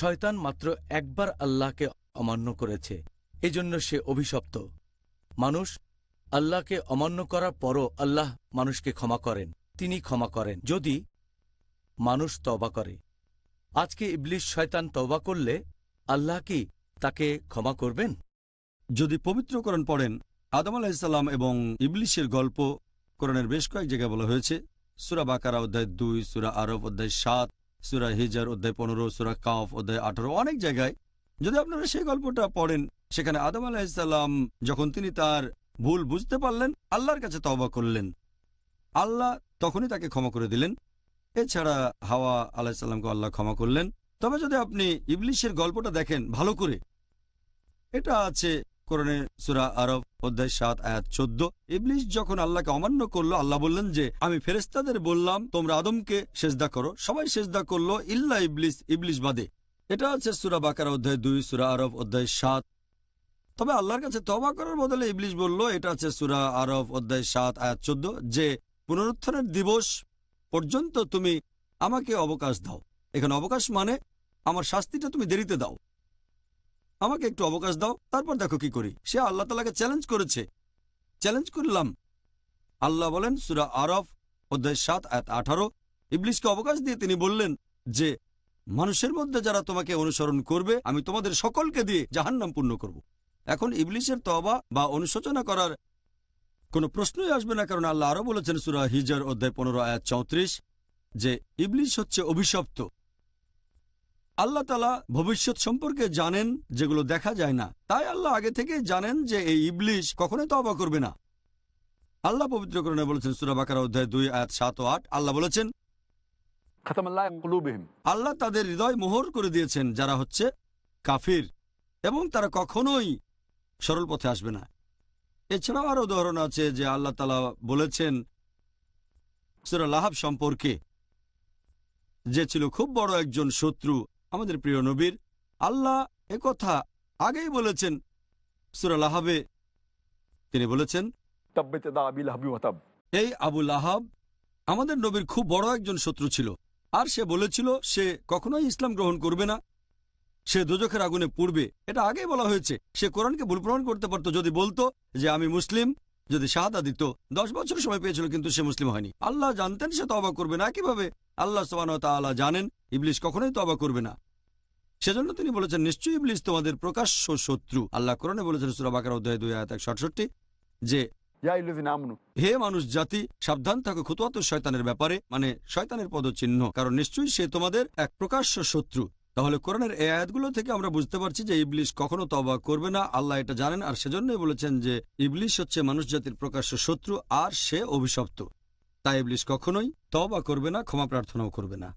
শয়তান মাত্র একবার আল্লাহকে অমান্য করেছে, এজন্য সে অভিশপ্ত। মানুষ আল্লাহকে অমান্য করার পরও আল্লাহ মানুষকে ক্ষমা করেন, তিনি ক্ষমা করেন, যদি মানুষ তবা করে। আজকে ইবলিশ শয়তান তবা করলে আল্লাহ কি তাকে ক্ষমা করবেন? যদি পবিত্রকরণ পড়েন, আদম আলাহিসাল্লাম এবং ইবলিশের গল্প, কোরআনের বেশ কয়েক জায়গায় বলা হয়েছে, সুরা বাকারা অধ্যায় দুই, সুরা আরব অধ্যায় সাত সুরা হিজার অধ্যায় পনেরো, সুরা কাফ অধ্যায় আঠারো, অনেক জায়গায় যদি আপনারা সেই গল্পটা পড়েন, সেখানে আদম আলাহিসাল্লাম যখন তিনি তার ভুল বুঝতে পারলেন, আল্লাহর কাছে তওবা করলেন। আল্লাহ তখনই তাকে ক্ষমা করে দিলেন। এছাড়া হাওয়া আলাহিসাল্লামকে আল্লাহ ক্ষমা করলেন। তবে যদি আপনি ইবলিশের গল্পটা দেখেন ভালো করে, এটা আছে কোরআনে সুরা আরব অধ্যায় সাত, আয়াত চোদ্দ। ইবলিশ যখন আল্লাহকে অমান্য করল, আল্লাহ বললেন যে, আমি ফেরেস্তাদের বললাম, তোমরা আদমকে সেজদা করো। সবাই সেজদা করল, ইল্লা ইবলিস ইবলিশ বাদে। এটা আছে সুরা বাকার অধ্যায় দুই, সুরা আরব অধ্যায় সাত। তবে আল্লাহর কাছে তবা করার বদলে ইবলিশ বলল, এটা আছে সুরা আরব অধ্যায় সাত, আয়াত চোদ্দ, যে, পুনরুত্থানের দিবস পর্যন্ত তুমি আমাকে অবকাশ দাও। এখানে অবকাশ মানে আমার শাস্তিটা তুমি দেরিতে দাও। আমাকে একটু অবকাশ দাও, তারপর দেখো কি করি। সে আল্লাহ তালাকে চ্যালেঞ্জ করেছে। চ্যালেঞ্জ করলাম। আল্লাহ বলেন, সুরা আরফ, অধ্যায় সাত, আয়াত আঠারো। ইবলিশকে অবকাশ দিয়ে তিনি বললেন যে, মানুষের মধ্যে যারা তোমাকে অনুসরণ করবে, আমি তোমাদের সকলকে দিয়ে জাহান্নাম পূর্ণ করব। এখন ইবলিশের তবা বা অনুশোচনা করার কোনো প্রশ্নই আসবে না, কারণ আল্লাহ আরও বলেছেন সুরা হিজার, অধ্যায় পনেরো, আয়াত চৌত্রিশ, যে ইবলিশ হচ্ছে অভিশপ্ত। আল্লাহ তালা ভবিষ্যৎ সম্পর্কে জানেন যেগুলো দেখা যায় না। তাই আল্লাহ আগে থেকে জানেন যে এই ইবলিশ কখনোই তবা করবে না। আল্লাহ পবিত্রকরণে বলেছেন সুরাবাকার অধ্যায় দুই আয়াত সাত ও আট আল্লাহ বলেছেন আল্লাহ তাদের হৃদয় মোহর করে দিয়েছেন যারা হচ্ছে কাফির এবং তারা কখনোই সরল পথে আসবে না। এছাড়াও আরও উদাহরণ আছে যে আল্লাহ তালা বলেছেন সুরাল সম্পর্কে যে ছিল খুব বড় একজন শত্রু আমাদের প্রিয় নবীর আল্লাহ কথা আগেই বলেছেন। সুরালাহাবে তিনি বলেছেন এই আবুল আহাব আমাদের নবীর খুব বড় একজন শত্রু ছিল। আর সে বলেছিল সে কখনোই ইসলাম গ্রহণ করবে না। সে দুজখের আগুনে পড়বে। এটা আগেই বলা হয়েছে। সে কোরআনকে ভুল প্রমাণ করতে পারত যদি বলতো যে আমি মুসলিম। যদি শাহাদা দিত দশ বছর সময় পেয়েছিল কিন্তু সে মুসলিম হয়নি। আল্লাহ জানতেন সে তবা করবে না। কীভাবে আল্লাহ সোহান তাল্লাহ জানেন ইবলিশ কখনোই তবা করবে না। সেজন্য তিনি বলেছেন নিশ্চয়ই ইবলিস তোমাদের প্রকাশ্য শত্রু। আল্লাহ কোরআনে বলেছেন সুরাবাকার অধ্যায় দুই আয়াত একশো যে হে মানুষ জাতি সাবধান থাকো খুতুয়াত শয়তানের ব্যাপারে মানে শয়তানের পদচিহ্ন কারণ নিশ্চয়ই সে তোমাদের এক প্রকাশ্য শত্রু। তাহলে কোরআনের এই আয়াতগুলো থেকে আমরা বুঝতে পারছি যে ইবলিশ কখনো তবা করবে না আল্লাহ এটা জানেন আর সেজন্যই বলেছেন যে ইবলিশ হচ্ছে মানুষ জাতির প্রকাশ্য শত্রু আর সে অভিশপ্ত। তাই ইবলিশ কখনোই তবা করবে না ক্ষমা প্রার্থনাও করবে না।